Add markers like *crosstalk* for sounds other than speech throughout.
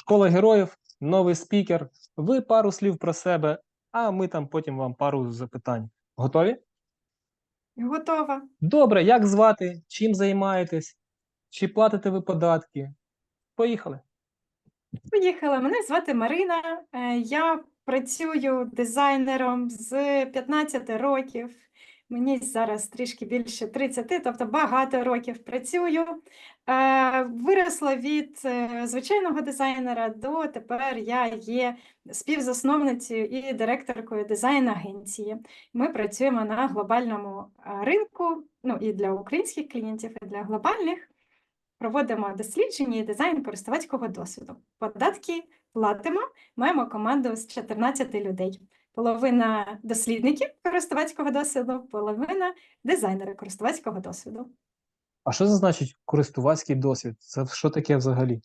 Школа героїв, новий спікер. Ви пару слів про себе, а ми там потім вам пару запитань. Готові? Готова. Добре, як звати? Чим займаєтесь? Чи платите ви податки? Поїхали. Поїхала. Мене звати Марина. Е, Я працюю дизайнером з 15 років. Мені зараз трішки більше 30, тобто багато років працюю. Е, Виросла від е, звичайного дизайнера до тепер я є співзасновницею і директоркою дизайн-агенції. Ми працюємо на глобальному е, ринку, ну і для українських клієнтів, і для глобальних. Проводимо дослідження і дизайн користувацького досвіду. Податки платимо. Маємо команду з 14 людей. Половина дослідників користувацького досвіду, половина дизайнери користувацького досвіду. А що це значить користувацький досвід? Це що таке взагалі?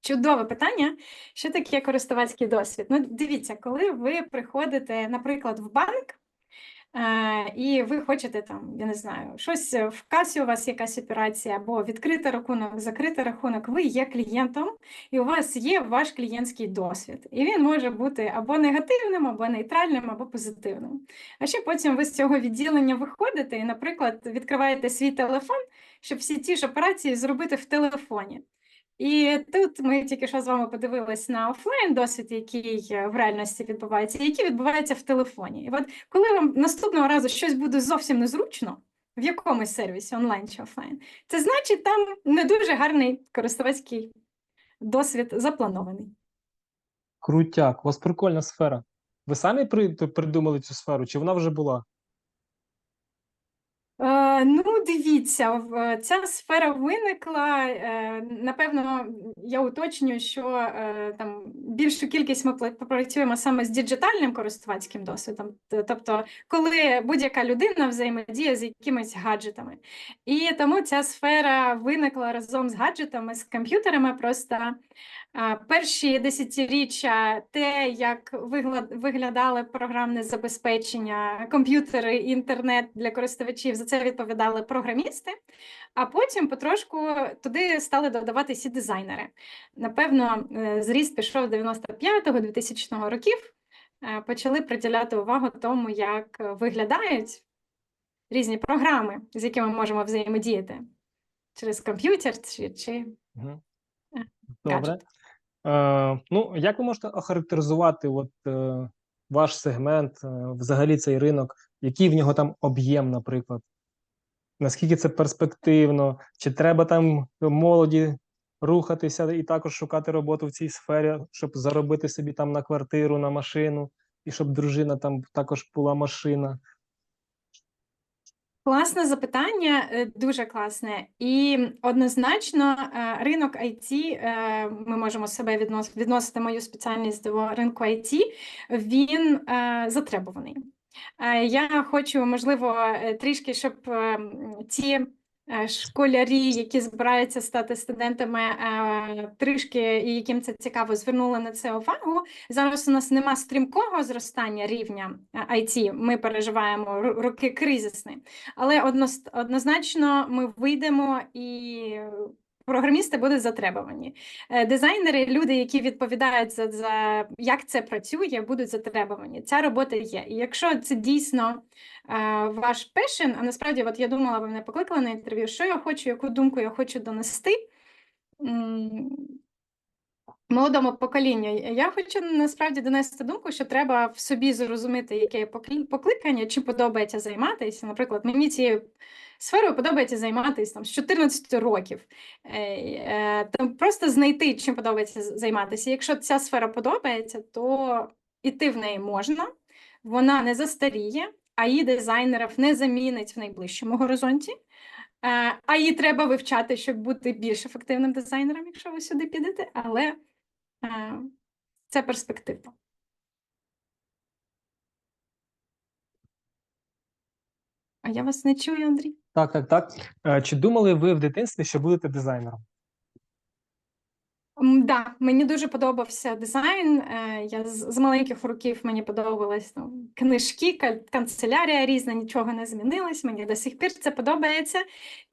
Чудове питання. Що таке користувацький досвід? Ну, дивіться, коли ви приходите, наприклад, в банк, і ви хочете там, я не знаю, щось е, в касі у вас якась операція, або відкрити рахунок, закрити рахунок, ви є клієнтом, і у вас є ваш клієнтський досвід. І він може бути або негативним, або нейтральним, або позитивним. А ще потім ви з цього відділення виходите і, наприклад, відкриваєте свій телефон, щоб всі ті ж операції зробити в телефоні. І тут ми тільки що з вами подивились на офлайн досвід, який е, в реальності відбувається, і який відбувається в телефоні. І от коли вам наступного разу щось буде зовсім незручно в якомусь сервісі, онлайн чи офлайн, це значить там не дуже гарний користувацький досвід запланований. Крутяк, у вас прикольна сфера. Ви самі при- придумали цю сферу, чи вона вже була? Е, ну, дивіться, ця сфера виникла. е, Напевно, я уточнюю, що е, там більшу кількість ми працюємо саме з діджитальним користувацьким досвідом, тобто, коли будь-яка людина взаємодіє з якимись гаджетами. І тому ця сфера виникла разом з гаджетами, з комп'ютерами. Просто перші десятиріччя те, як виглядали програмне забезпечення, комп'ютери, інтернет для користувачів, за це відповідали програмісти. А потім потрошку туди стали додаватися і дизайнери. Напевно, е, зріст пішов 95-го, 2000 років. Е, Почали приділяти увагу тому, як е, виглядають різні програми, з якими ми можемо взаємодіяти через комп'ютер чи, чи Добре. Е, ну, як ви можете охарактеризувати от, е, ваш сегмент, е, взагалі цей ринок, який в нього там об'єм, наприклад? Наскільки це перспективно? Чи треба там молоді рухатися і також шукати роботу в цій сфері, щоб заробити собі там на квартиру, на машину, і щоб дружина там також була машина? Класне запитання, е, дуже класне. І однозначно е, ринок IT, е, ми можемо себе віднос- відносити мою спеціальність до ринку IT, він затребуваний. Е, Я хочу, можливо, е, трішки, щоб е, е, школярі, які збираються стати студентами, трішки і яким це цікаво, звернули на це увагу. Зараз у нас нема стрімкого зростання рівня IT. Ми переживаємо роки кризисні. Але однозначно ми вийдемо і програмісти будуть затребувані. Е, Дизайнери, люди, які відповідають за, за як це працює, будуть затребувані. Ця робота є. І якщо це дійсно е, ваш пешен, а насправді, от я думала, ви мене покликали на інтерв'ю, що я хочу, яку думку я хочу донести. Молодому поколінню я хочу насправді донести думку, що треба в собі зрозуміти, яке покликання, чи подобається займатися. Наприклад, мені цією сферою подобається займатися там з 14 років. Е, Там просто знайти, чим подобається займатися. Якщо ця сфера подобається, то іти в неї можна, вона не застаріє, а її дизайнерів не замінить в найближчому горизонті. Е, А її треба вивчати, щоб бути більш ефективним дизайнером, якщо ви сюди підете, але це перспектива. А я вас не чую, Андрій. Так, так, так. Е, Чи думали ви в дитинстві, що будете дизайнером? М, Да, мені дуже подобався дизайн. Е, Я з, з маленьких років мені подобались ну, книжки, канцелярія різна, нічого не змінилось. Мені до сих пір це подобається.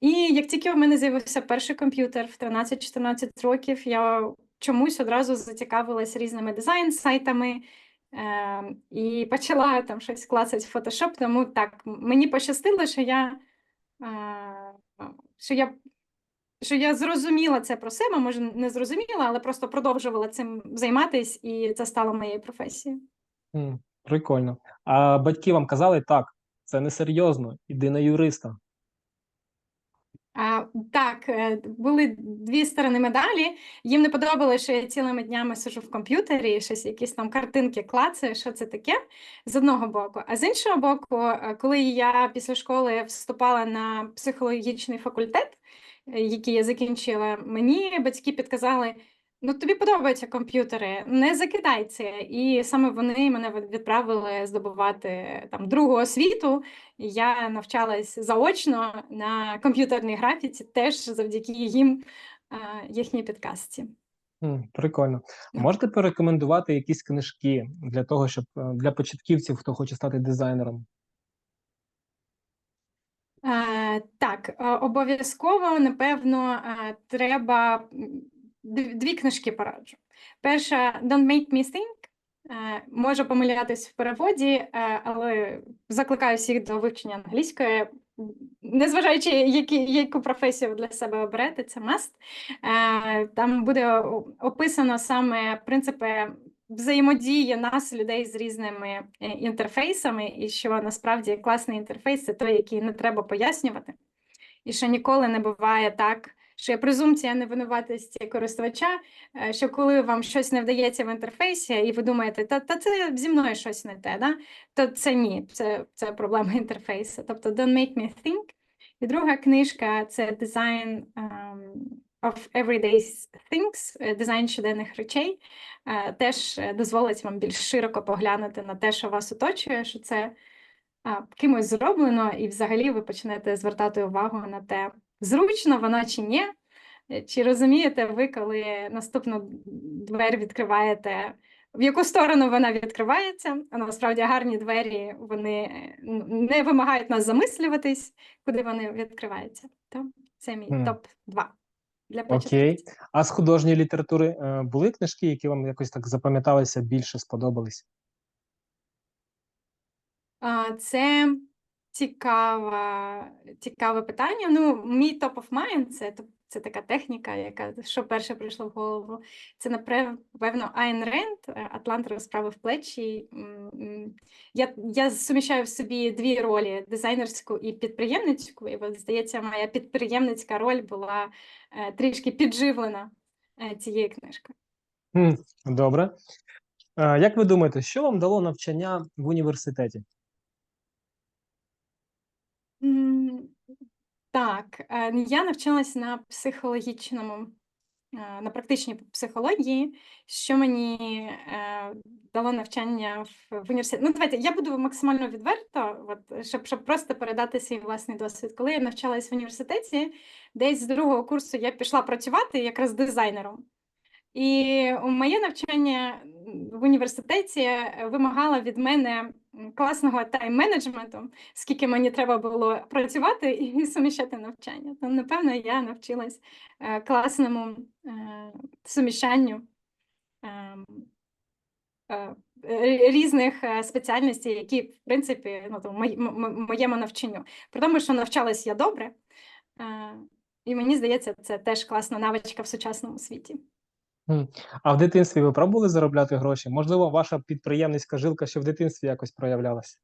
І як тільки в мене з'явився перший комп'ютер в 13-14 років, я чомусь одразу зацікавилась різними дизайн-сайтами е, і почала там щось клацати в Photoshop. Тому так, мені пощастило, що я, е, що я, що я зрозуміла це про себе, може, не зрозуміла, але просто продовжувала цим займатися, і це стало моєю професією. Прикольно. А батьки вам казали, так, це несерйозно, іди на юриста. Так, е, були дві сторони медалі. Їм не подобалося, що я цілими днями сижу в комп'ютері, щось якісь там картинки клацаю, що це таке з одного боку. А з іншого боку, е, коли я після школи вступала на психологічний факультет, е, який я закінчила, мені батьки підказали. Ну, тобі подобаються комп'ютери, не закидай це. І саме вони мене відправили здобувати там другу освіту. Я навчалась заочно на комп'ютерній графіці, теж завдяки їм, їхній підказці. Прикольно. Да. Можете порекомендувати якісь книжки для того, щоб е, для початківців, хто хоче стати дизайнером? Е, так, е, обов'язково, напевно, треба дві книжки пораджу. Перша Don't Make Me Think. Е, Можу помилятись в переводі, е, але закликаю всіх до вивчення англійської. Незважаючи, які, яку професію для себе оберете, це must. Е, Там буде описано саме принципи взаємодії нас, людей з різними інтерфейсами, і що насправді класний інтерфейс це той, який не треба пояснювати. І що ніколи не буває так, що є презумпція невинуватості користувача, е, що коли вам щось не вдається в інтерфейсі, і ви думаєте, та, та це зі мною щось не те, да? то це ні, це, це проблема *laughs* інтерфейсу. Тобто Don't Make Me Think. І друга книжка це Design um, of Everyday Things, е, дизайн щоденних речей. Е, Теж дозволить вам більш широко поглянути на те, що вас оточує, що це кимось зроблено, і взагалі ви почнете звертати увагу на те, зручно воно чи ні. Е, Чи розумієте ви, коли наступну двері відкриваєте, в яку сторону вона відкривається? А насправді гарні двері вони е, не вимагають нас замислюватись, куди вони відкриваються. То це мій Мгм. топ-2 для Окей. А з художньої літератури е, були книжки, які вам якось так запам'яталися, більше сподобались? Це цікава, цікаве питання. Ну, мій top of mind це, це така техніка, яка що перше прийшло в голову. Це напевно Айн Ренд, е, Атлант розправив плечі. Я, я суміщаю в собі дві ролі: дизайнерську і підприємницьку. І от, здається, моя підприємницька роль була е, трішки підживлена е, цією книжкою. Добре. Як ви думаєте, що вам дало навчання в університеті? Так, е, я навчалась на психологічному, е, на практичній психології, що мені е, дало навчання в, університеті. Ну, давайте, я буду максимально відверто, от, щоб, щоб просто передати свій власний досвід. Коли я навчалась в університеті, десь з другого курсу я пішла працювати якраз дизайнером. І моє навчання в університеті е, вимагало від мене класного тайм-менеджменту, скільки мені треба було працювати і *laughs* суміщати навчання. То, напевно, я навчилась е, класному е, суміщанню ем, е, різних спеціальностей, які, в принципі, ну, моєму навчанню. При тому, що навчалась я добре, і мені здається, це теж класна навичка в сучасному світі. А в дитинстві ви пробували заробляти гроші? Можливо, ваша підприємницька жилка ще в дитинстві якось проявлялася?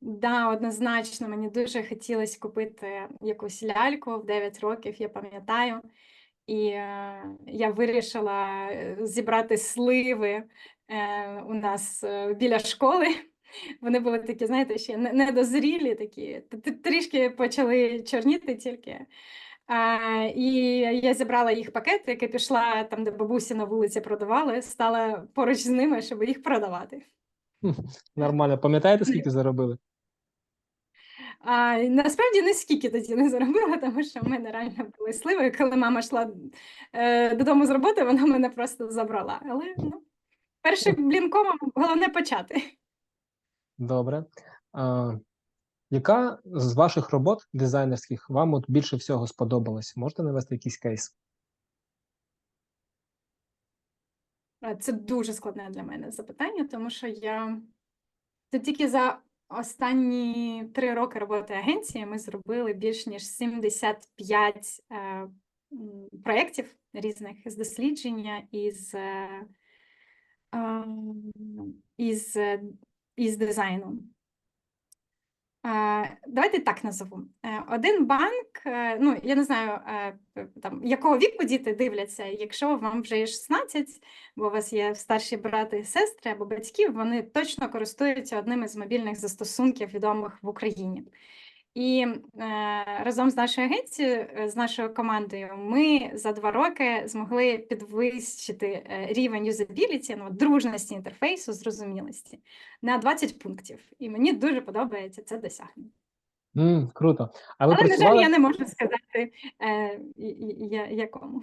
Да, однозначно, мені дуже хотілося купити якусь ляльку в 9 років, я пам'ятаю. І е, я вирішила е, зібрати сливи е, у нас е, біля школи. Вони були такі, знаєте, ще не- недозрілі, такі, трішки почали чорніти тільки. І я зібрала їх пакетик і пішла там, де бабусі на вулиці продавали, стала поруч з ними, щоб їх продавати. Нормально. Пам'ятаєте, скільки заробили? А, насправді не скільки тоді не заробила, тому що в мене реально були сливи. Коли мама йшла е, додому з роботи, вона мене просто забрала. Але ну, першим блінком головне почати. Добре. А, яка з ваших робот дизайнерських вам от більше всього сподобалась? Можете навести якийсь кейс? Це дуже складне для мене запитання, тому що я це тільки за останні три роки роботи агенції ми зробили більш ніж 75 е, проєктів різних з дослідження, із, е, ем, із, е, із дизайну. Е, Давайте так назову. Е, Один банк, е, ну я не знаю, там якого віку діти дивляться, якщо вам вже є 16, бо у вас є старші брати і сестри або батьки, вони точно користуються одним із мобільних застосунків відомих в Україні. І е, разом з нашою агенцією, е, з нашою командою, ми за два роки змогли підвищити е, рівень юзабіліті, ну, дружності інтерфейсу, зрозумілості на 20 пунктів. І мені дуже подобається це досягнення. М, круто. А ви Але, на жаль, я не можу сказати, е, я- якому.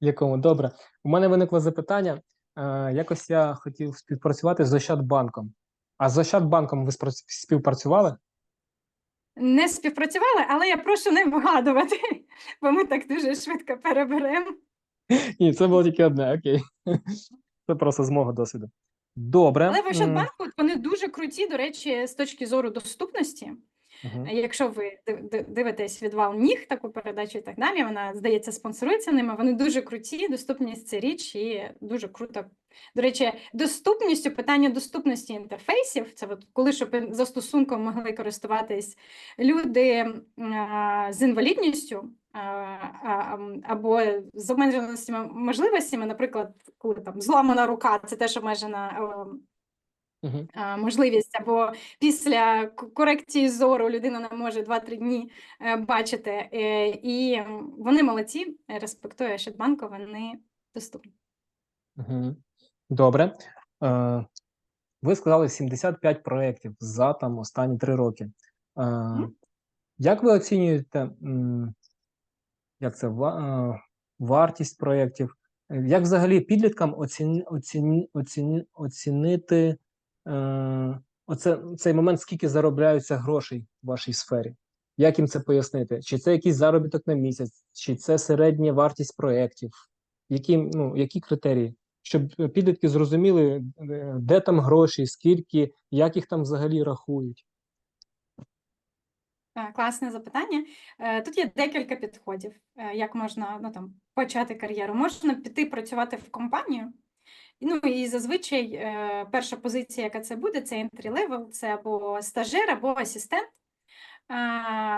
якому? Добре. У мене виникло запитання. Е, якось я хотів співпрацювати з Ощадбанком. А з Ощадбанком ви співпрацювали? Не співпрацювали, але я прошу не вгадувати, *laughs* бо ми так дуже швидко переберемо. Ні, це було тільки одне, окей. Це просто з мого досвіду. Добре. Але в Ощадбанку вони дуже круті, до речі, з точки зору доступності. мгм. Якщо ви див- див- дивитесь відвал ніг, таку передачу і так далі, вона здається спонсорується ними. Вони дуже круті. Доступність це річ і дуже круто. До речі, доступністю питання доступності інтерфейсів. Це от коли щоб застосунком могли користуватись люди з інвалідністю. Або з обмеженими можливостями, наприклад, коли там зламана рука, це теж обмежена Мгм. а, можливість, або після корекції зору людина не може 2-3 дні е, бачити. Е, І вони молодці, респектує Ощадбанку, вони доступні. Мгм. Добре. Е, ви сказали 75 проєктів за там останні три роки. Е, як ви оцінюєте, як це, е, вартість проєктів? Як взагалі підліткам оціні, оціні, оціні, оцінити е, оце, цей момент, скільки заробляються грошей в вашій сфері? Як їм це пояснити? Чи це якийсь заробіток на місяць, чи це середня вартість проєктів? Які, ну, які критерії? Щоб підлітки зрозуміли, е, де там гроші, скільки, як їх там взагалі рахують. Е, Класне запитання. Е, Тут є декілька підходів, як можна ну, там, почати кар'єру. Можна піти працювати в компанію. Ну і зазвичай перша позиція, яка це буде, це entry level, це або стажер, або асистент.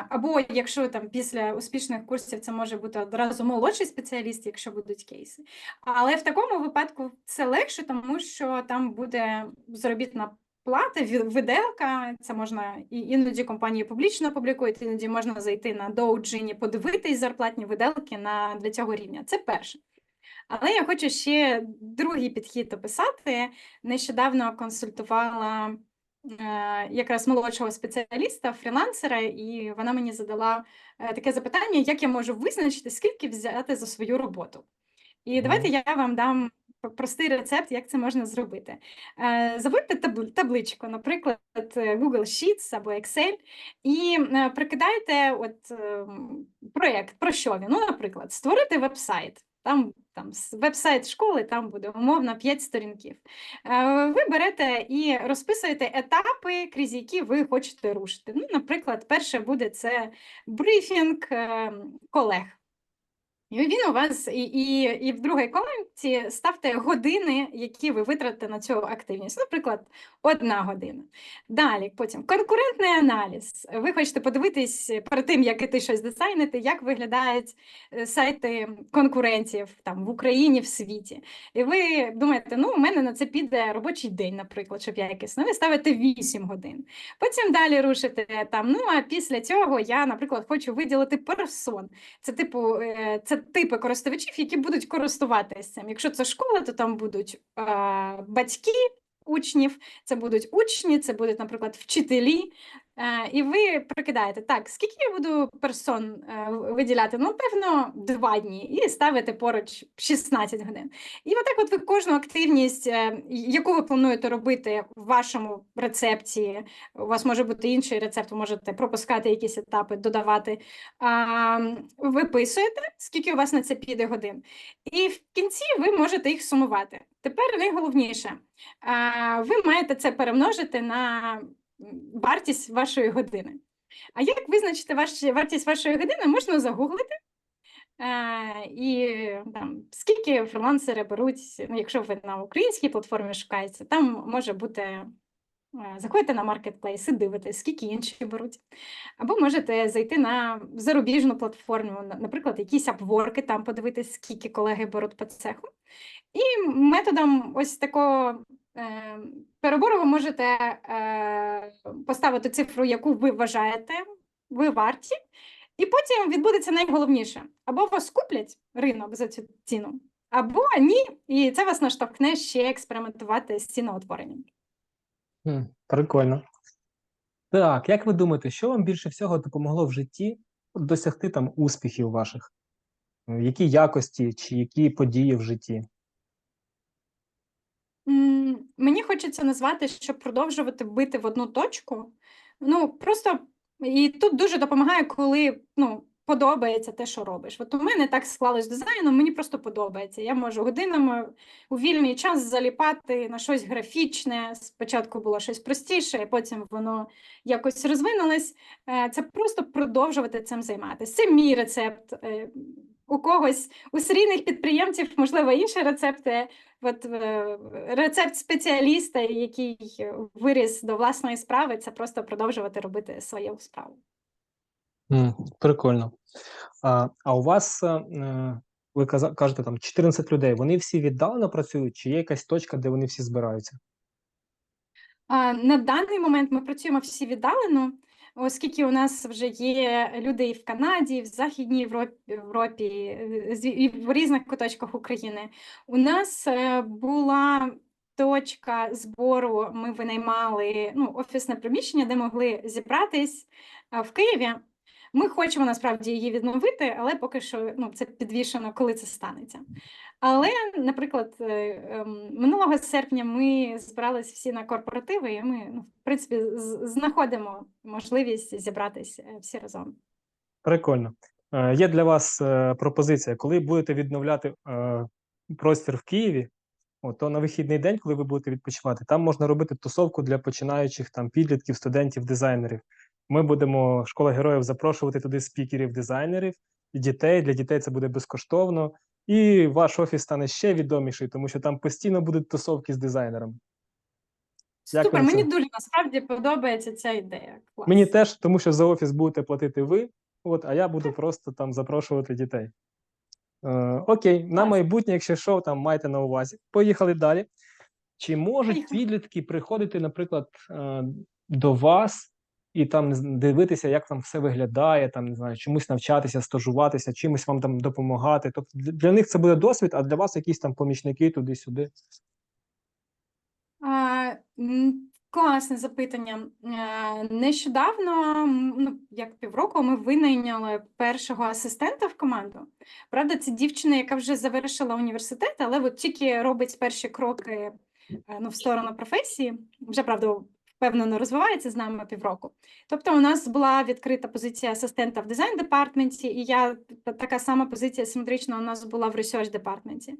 Або якщо там після успішних курсів це може бути одразу молодший спеціаліст, якщо будуть кейси. Але в такому випадку це легше, тому що там буде заробітна плата, виделка. Це можна і іноді компанії публічно публікують, іноді можна зайти на доуджині, подивитись зарплатні виделки на для цього рівня. Це перше. Але я хочу ще другий підхід описати. Нещодавно консультувала якраз молодшого спеціаліста, фрілансера, і вона мені задала е, таке запитання, як я можу визначити, скільки взяти за свою роботу. І давайте я вам дам простий рецепт, як це можна зробити. Е, Заводьте табличку, наприклад, е, Google Sheets або Excel, і е, прикидайте от, е, проєкт, про що він. Ну, наприклад, створити веб-сайт. Там, там веб-сайт школи, там буде умовно 5 сторінків. Е, Ви берете і розписуєте етапи, крізь які ви хочете рушити. Ну, наприклад, перше буде це брифінг е, колег. І він у вас, і, і, і в другій колонці ставте години, які ви витратите на цю активність. Наприклад, одна година. Далі, потім конкурентний аналіз. Ви хочете подивитись перед тим, як іти щось дизайнити, як виглядають е, сайти конкурентів там в Україні, в світі. І ви думаєте, ну, у мене на це піде робочий день, наприклад, щоб я якийсь. Ну, ви ставите 8 годин. Потім далі рушите там. Ну, а після цього я, наприклад, хочу виділити персон. Це типу, е, це типи користувачів, які будуть користуватися цим. Якщо це школа, то там будуть е, батьки учнів, це будуть учні, це будуть, наприклад, вчителі. Е, і ви прикидаєте, так, скільки я буду персон е, виділяти? Ну, певно, два дні, і ставите поруч 16 годин. І отак, от ви кожну активність, е, яку ви плануєте робити в вашому рецепті, у вас може бути інший рецепт, ви можете пропускати якісь етапи, додавати. Виписуєте, скільки у вас на це піде годин. І в кінці ви можете їх сумувати. Тепер найголовніше, ви маєте це перемножити на вартість вашої години. А як визначити ваш, вартість вашої години, можна загуглити. Е, і там, скільки фрилансери беруть, ну, якщо ви на українській платформі шукаєте, там може бути, е, заходите на маркетплейс і дивитесь, скільки інші беруть. Або можете зайти на зарубіжну платформу, наприклад, якісь апворки, там подивитись, скільки колеги беруть по цеху. І методом ось такого перебору ви можете е, поставити цифру, яку ви вважаєте, ви варті, і потім відбудеться найголовніше: або вас куплять ринок за цю ціну, або ні, і це вас наштовхне ще експериментувати з ціноутворенням. Прикольно. Так, як ви думаєте, що вам більше всього допомогло в житті досягти там успіхів ваших? Які якості чи які події в житті? Мені хочеться назвати, щоб продовжувати бити в одну точку. Ну, просто і тут дуже допомагає, коли ну, подобається те, що робиш. От у мене так склалось дизайном, мені просто подобається. Я можу годинами у вільний час заліпати на щось графічне. Спочатку було щось простіше, а потім воно якось розвинулось. Е, Це просто продовжувати цим займатися. Це мій рецепт. У когось, у серійних підприємців, можливо, інші рецепти. От е, рецепт спеціаліста, який виріс до власної справи, це просто продовжувати робити свою справу. Прикольно. А, а у вас, е, ви кажете, там 14 людей, вони всі віддалено працюють, чи є якась точка, де вони всі збираються? На даний момент ми працюємо всі віддалено, оскільки у нас вже є люди і в Канаді, і в Західній Європі, Європі е, і в різних куточках України. У нас е, була точка збору, ми винаймали ну, офісне приміщення, де могли зібратись в Києві. Ми хочемо насправді її відновити, але поки що ну, це підвішено, коли це станеться. Але, наприклад, е, ем, минулого серпня ми збирались всі на корпоративи, і ми, ну, в принципі, знаходимо можливість зібратися е, всі разом. Прикольно. Е, Є для вас пропозиція, коли будете відновляти простір в Києві, то на вихідний день, коли ви будете відпочивати, там можна робити тусовку для починаючих там підлітків, студентів, дизайнерів. Ми будемо школа героїв запрошувати туди спікерів, дизайнерів і дітей. Для дітей це буде безкоштовно. І ваш офіс стане ще відоміший, тому що там постійно будуть тусовки з дизайнерами. Як Супер, мені це? дуже насправді подобається ця ідея. Клас. Мені теж, тому що за офіс будете платити ви, от, а я буду просто там запрошувати дітей. Е, окей, на майбутнє, якщо що, там майте на увазі. Поїхали далі. Чи можуть підлітки приходити, наприклад, е, до вас і там дивитися, як там все виглядає, там не знаю, чомусь навчатися, стажуватися, чимось вам там допомагати? Тобто для, них це буде досвід, а для вас якісь там помічники туди-сюди. А, класне запитання. Е, Нещодавно, ну, як півроку, ми винайняли першого асистента в команду. Правда, це дівчина, яка вже завершила університет, але от тільки робить перші кроки е, ну, в сторону професії. Вже, правда, впевнено розвивається з нами півроку. Тобто, у нас була відкрита позиція асистента в дизайн-департменті, і я така сама позиція симетрична у нас була в research-департменті.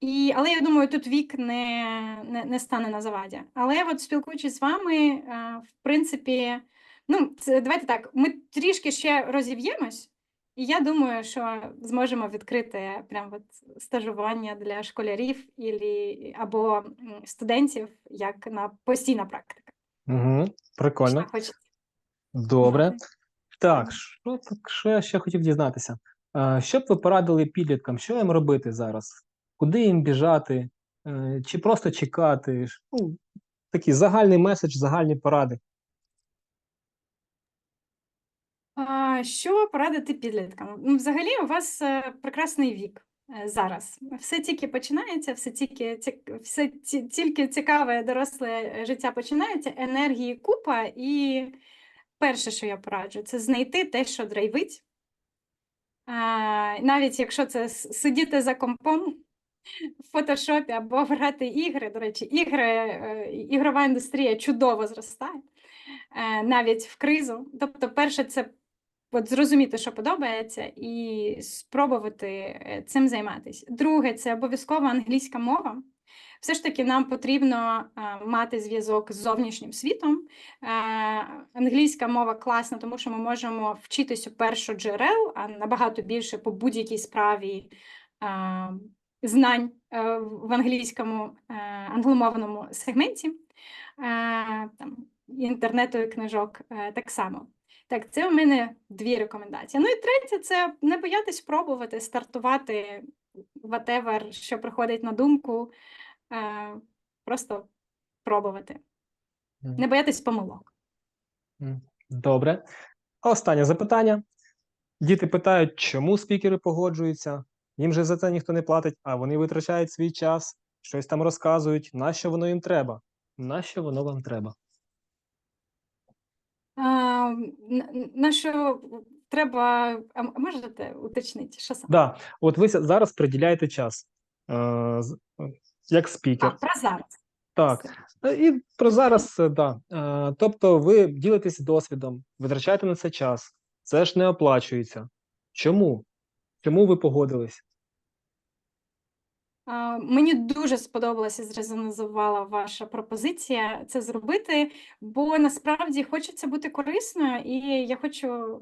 І, але я думаю, тут вік не, не, не стане на заваді. Але от спілкуючись з вами, е, в принципі, ну, це, давайте так, ми трішки ще розів'ємось, і я думаю, що зможемо відкрити прям от стажування для школярів або студентів як на постійна практика. Угу, прикольно. Добре. Так, що, так, що я ще хотів дізнатися? Е, Що б ви порадили підліткам, що їм робити зараз? Куди їм біжати? Е, Чи просто чекати? Ну, такий загальний меседж, загальні поради. Що порадити підліткам? Ну, взагалі, у вас е, прекрасний вік зараз. Все тільки починається, все тільки, все тільки цікаве доросле життя починається, енергії купа, і перше, що я пораджу, це знайти те, що драйвить. Навіть якщо це сидіти за компом в фотошопі або грати ігри. До речі, ігри, е, ігрова індустрія чудово зростає е, навіть в кризу. Тобто, перше, це от зрозуміти, що подобається, і спробувати е, цим займатися. Друге, це обов'язково англійська мова. Все ж таки, нам потрібно е, мати зв'язок з зовнішнім світом. Е, англійська мова класна, тому що ми можемо вчитись у першоджерел, а набагато більше по будь-якій справі знань в англійському англомовному сегменті, там, інтернету і книжок так само. Так, це у мене дві рекомендації. Ну і третє це не боятись пробувати, стартувати whatever, що приходить на думку, е, просто пробувати. Не боятись помилок. Добре. Останнє запитання. Діти питають, чому спікери погоджуються? Їм же за це ніхто не платить, а вони витрачають свій час, щось там розказують. Нащо воно їм треба? Нащо воно вам треба? А, на що треба, а можете уточнити, що саме? Да, от ви зараз приділяєте час е, як А, спікер. про зараз. Так. І про зараз, е, да. Е, Тобто ви ділитесь досвідом, витрачаєте на це час. Це ж не оплачується. Чому? Чому ви погодились? Мені дуже сподобалася зрезонізувала ваша пропозиція це зробити, бо насправді хочеться бути корисною, і я хочу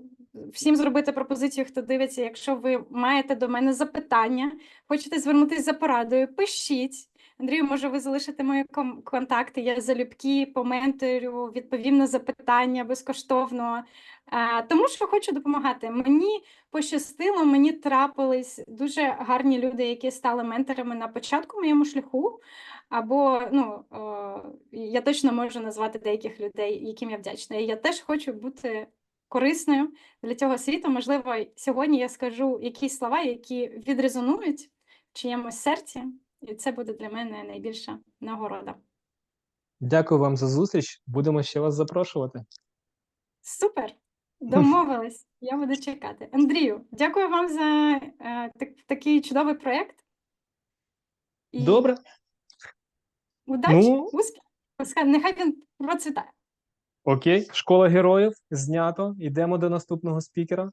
всім зробити пропозицію, хто дивиться. Якщо ви маєте до мене запитання, хочете звернутися за порадою, пишіть. Андрію, може, ви залишите мої контакти. Я залюбки поменторю, відповім на запитання безкоштовно, тому що хочу допомагати. Мені пощастило, мені трапились дуже гарні люди, які стали менторами на початку моєму шляху. Або ну е, я точно можу назвати деяких людей, яким я вдячна. І я теж хочу бути корисною для цього світу. Можливо, сьогодні я скажу якісь слова, які відрезонують в чиємусь серці, і це буде для мене найбільша нагорода. Дякую вам за зустріч. Будемо ще вас запрошувати. Супер! *laughs* Домовились, я буду чекати. Андрію, дякую вам за е, так, такий чудовий проєкт. І Добре. Удачі, Ну. успіхів. Нехай він процвітає. Окей. Школа героїв знято. Йдемо до наступного спікера.